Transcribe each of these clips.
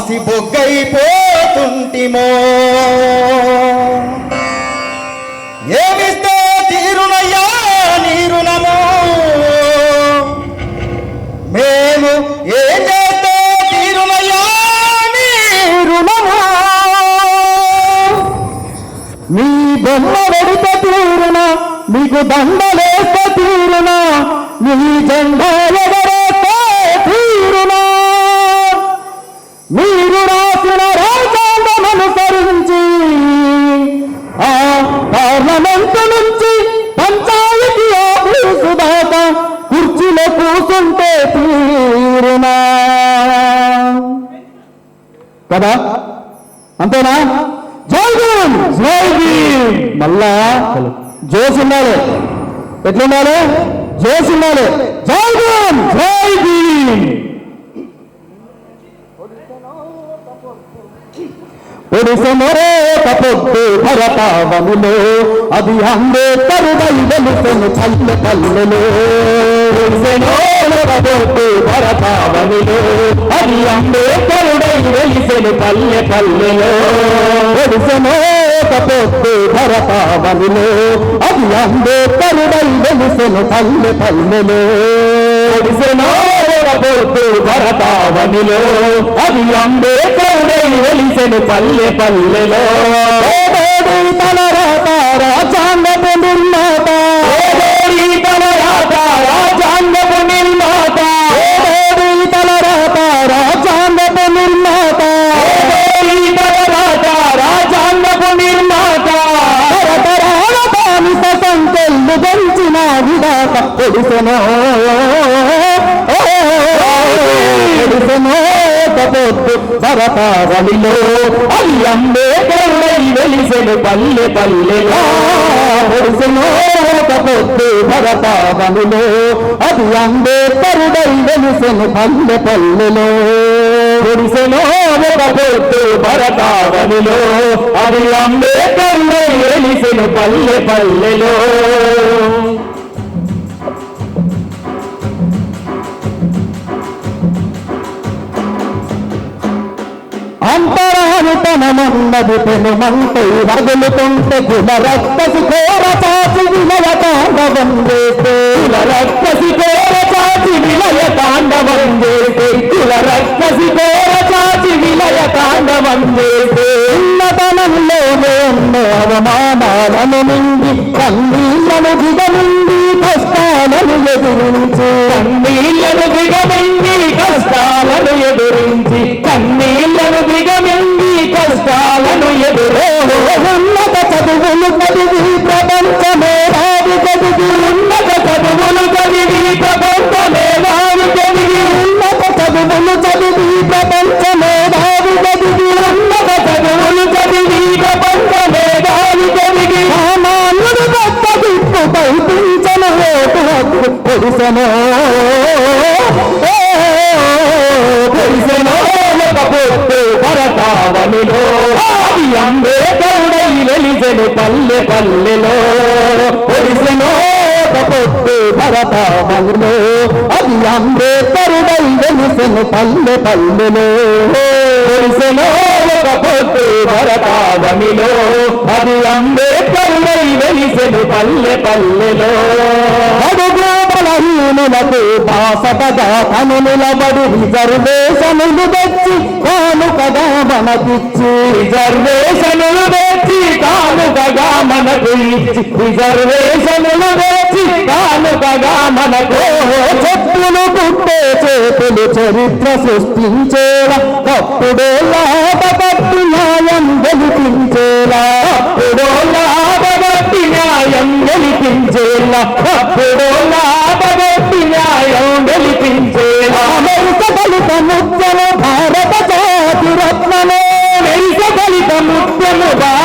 పసి బొగ్గైపోతుంటిమో. ఏమిస్తే తీరునయ్యా నీరునమో. మేము ఏం చేస్తే తీరునయ్యా నీరునమో. మీ బొమ్మ వెడిత తీరున మీకు దండలేస్త తీరున మీ జెండా కదా అంతేనా? మళ్ళా జోస్ ఉండాలి ఎట్లుండాలి? జోస్ ఉండాలి జై భీమ్ జై భీమ్. ఒడిసెమరే పొద్దు భరతావనిలో అది అంబేద్కరుడై వెలుసెను పల్లె పల్లెలో. పొద్దు భరతావనిలో. అది అంబేద్కరుడై వెలిసెను పల్లె పల్లెలో. ఒడిసెమో పొద్దు భరతావనిలో. అది అంబేద్కరుడై వెలిసెను పల్లె పల్లెలో. ఒడిసెనో పొద్దు భరతావనిలో. అది అంబేద్కరుడై వెలిసెను పల్లె పల్లెలో. తల రాత రాజ్యాంగపు నిర్మాత విధాత ఒడిసెనో ఒడిసెనో భరతావళిలో అల్లంబే కరుణై వెలిసెను పల్లె పల్లెలో. ఒడిసెనో పొద్దు భరతావళిలో అది అంబే కరుడై వెలిసెను పల్లె పల్లెలో. ఒడిసెనో ఒక భరతావళిలో అది అంబే కరుడై వెలిసెను పల్లె పల్లెలో. అంతరానితనమన్నది పెనుమంటే రగులుతుంటే కుల రక్తసి కోర చాచి విలయ తాండవం చేస్తే కుల రక్తసి కోర చాచి విలయ తాండవం చేస్తే కుల రక్తసి కోర చాచి విలయ తాండవం చేస్తే ఉన్నతనంలోనే ఉన్న అవమానాలను నిండి కన్నీళ్ళను దిగమిండి కష్టాలను ఎదురించి కన్నీళ్ళను దిగమిండి కష్టాలను ఎదురు వెలిసెను పల్లె పల్లెలో పొడిసెనో పొట్టు భరతావనిలో అది అంబేద్కరుడై వెలిసెను పల్లె పల్లెలో. పొడిసెనో పొట్టు భరతావనిలో అది అంబేద్కరుడై వెలిసెను పల్లె పల్లెలో. అడుగు బలహీనులకు బాసటగా తను నిలబడి రిజర్వేషనులు తెచ్చి కానుకగా మనకిచ్చి. రిజర్వేషనులు తెచ్చి కానుకగా మనకు రిజర్వేషన్లు వేసి తెచ్చి కానుకగా మనకు చెప్పులు పుట్టే చేతులు చరిత్ర సృష్టించేలా తప్పుడే లాభపట్టి న్యాయం గెలిపించేలా అప్పుడో లాభపట్టి న్యాయం గెలిపించేలా అప్పుడో లాభపట్టి న్యాయం గెలిపించేలా మెరుస ఫలిత ముత్యము భారత జాతి రత్నము మెరుస ఫలిత ముత్యము భారత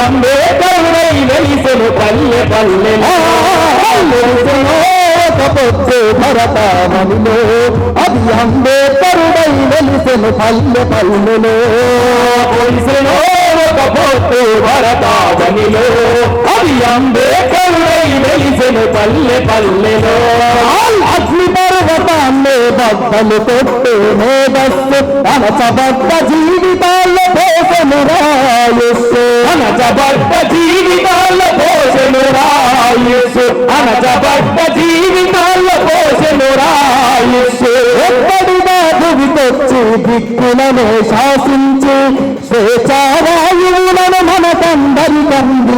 అంబేద్కరుడై వెలిసెను పల్లె ఒక పొద్దు భరతావనిలో అది అంబేద్కరుడై వెలిసెను పల్లె పల్లెలో వెలిసెను ఒక పొద్దు అది అంబేద్కరుడై వెలిసెను పల్లె పల్లెలో అగ్ని పర్వతాన్ని బద్దలు కొట్టే మేధస్సు. అనచబడ్డ జీవితాల్లో పోసను రాయస్సు అనచబడ్డ జీవితాల్లో పోసను రాయస్సు అనచబడ్డ జీవితాల్లో పోసను రాయస్సు ఎప్పటిదా భువికొచ్చి దిక్కులను శాసించి స్వేచ్ఛావాయువులను మన అందించే స్వేచ్ఛావాయువులను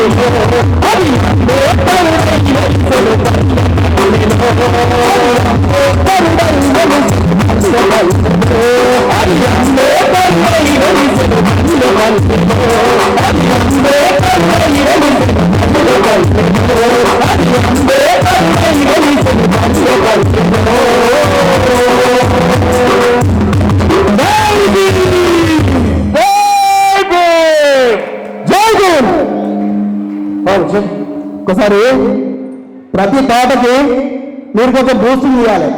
Ay, ఒకసారి ప్రతి తోటకి మీరు కొంచెం బూస్టింగ్ ఇవ్వాలి